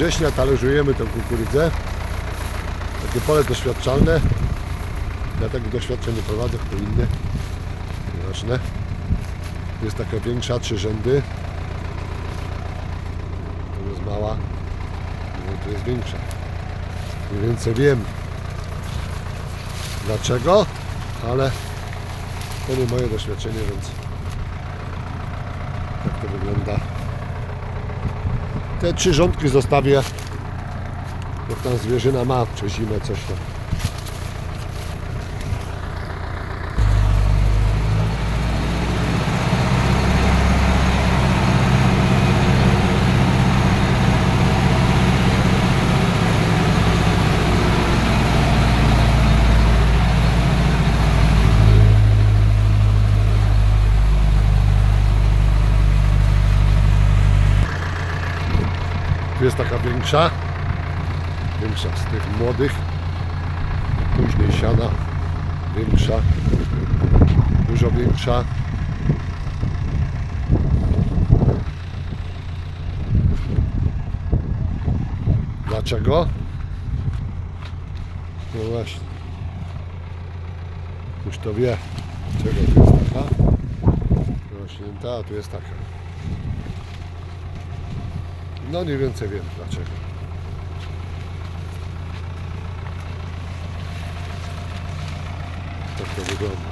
września talerzujemy tę kukurydzę. Takie pole doświadczalne. Ja tak doświadczeń nie prowadzę, to inne. Nieważne. Tu jest taka większa, trzy rzędy. Tu jest mała. No, tu jest większa. Mniej więcej wiem dlaczego, ale to nie moje doświadczenie, więc tak to wygląda. Te trzy rządki zostawię, jak tam zwierzyna ma, czy zimę coś tam. Jest taka większa, większa z tych młodych, później siana, większa, dużo większa. Dlaczego? No właśnie. Już to wie, czego tu jest taka. Rośnięta, a tu jest taka. No mniej więcej wiem dlaczego. Tak to wygląda.